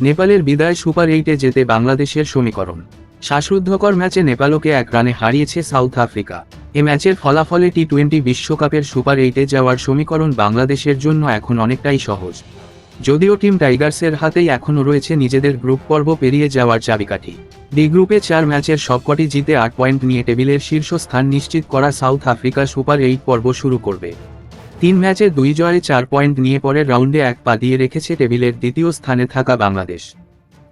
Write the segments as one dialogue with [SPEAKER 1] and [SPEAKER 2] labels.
[SPEAKER 1] নেপালের বিদায় সুপার এইটে যেতে বাংলাদেশের সমীকরণ। শ্বাসরুদ্ধকর ম্যাচে নেপালকে এক রানে হারিয়েছে সাউথ আফ্রিকা। এ ম্যাচের ফলাফলে টি টোয়েন্টি বিশ্বকাপের সুপার এইটে যাওয়ার সমীকরণ বাংলাদেশের জন্য এখন অনেকটাই সহজ। যদিও টিম টাইগার্সের হাতেই এখনও রয়েছে নিজেদের গ্রুপ পর্ব পেরিয়ে যাওয়ার চাবিকাঠি। ডি গ্রুপে চার ম্যাচের সবকটি জিতে আট পয়েন্ট নিয়ে টেবিলের শীর্ষস্থান নিশ্চিত করা সাউথ আফ্রিকা সুপার এইট পর্ব শুরু করবে। তিন ম্যাচে দুই জয়ে চার পয়েন্ট নিয়ে পরের রাউন্ডে এক পা দিয়ে রেখেছে টেবিলের দ্বিতীয় স্থানে থাকা বাংলাদেশ।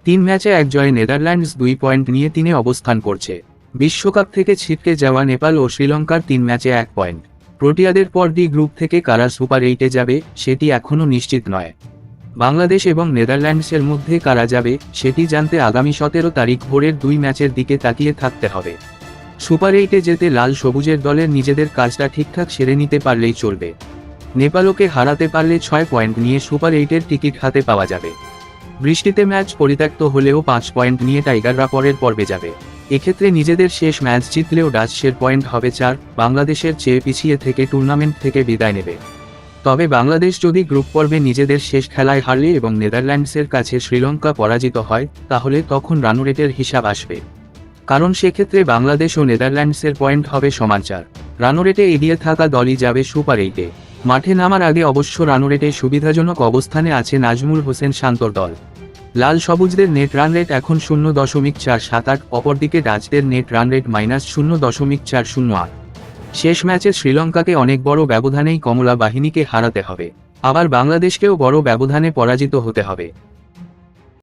[SPEAKER 1] তিন ম্যাচে এক জয়ে নেদারল্যান্ডস দুই পয়েন্ট নিয়ে তিনে অবস্থান করছে। বিশ্বকাপ থেকে ছিটকে যাওয়া নেপাল ও শ্রীলঙ্কার তিন ম্যাচে এক পয়েন্ট। প্রোটিয়াদের পর ডি গ্রুপ থেকে কারা সুপার এইটে যাবে, সেটি এখনও নিশ্চিত নয়। বাংলাদেশ এবং নেদারল্যান্ডসের মধ্যে কারা যাবে, সেটি জানতে আগামী সতেরো তারিখ ভোরের দুই ম্যাচের দিকে তাকিয়ে থাকতে হবে। সুপার এইটে যেতে লাল সবুজের দলের নিজেদের কাজটা ঠিকঠাক সেরে নিতে পারলেই চলবে। নেপালকে হারাতে পারলে ছয় পয়েন্ট নিয়ে সুপার এইটের টিকিট হাতে পাওয়া যাবে। বৃষ্টিতে ম্যাচ পরিত্যক্ত হলেও পাঁচ পয়েন্ট নিয়ে টাইগাররা পরের পর্বে যাবে। এক্ষেত্রে নিজেদের শেষ ম্যাচ জিতলেও ডাচশের পয়েন্ট হবে চার, বাংলাদেশের চেয়ে পিছিয়ে থেকে টুর্নামেন্ট থেকে বিদায় নেবে। তবে বাংলাদেশ যদি গ্রুপ পর্বে নিজেদের শেষ খেলায় হারলে এবং নেদারল্যান্ডসের কাছে শ্রীলঙ্কা পরাজিত হয়, তাহলে তখন রানরেটের হিসাব আসবে। কারণ সেক্ষেত্রে বাংলাদেশ ও নেদারল্যান্ডসের পয়েন্ট হবে সমান চার। রানরেটে এগিয়ে থাকা দলই যাবে সুপার এইটে। মাঠে নামার আগে অবশ্য রানরেটে সুবিধাজনক অবস্থানে আছে নাজমুল হোসেন শান্তর দল। লাল সবুজদের নেট রান রেট এখন শূন্য দশমিক চার সাত আট, অপরদিকে ডাচদের নেট রান রেট মাইনাস শূন্য দশমিক চার শূন্য আট। শেষ ম্যাচে শ্রীলঙ্কাকে অনেক বড় ব্যবধানেই কমলা বাহিনীকে হারাতে হবে। আবার বাংলাদেশকেও বড় ব্যবধানে পরাজিত হতে হবে।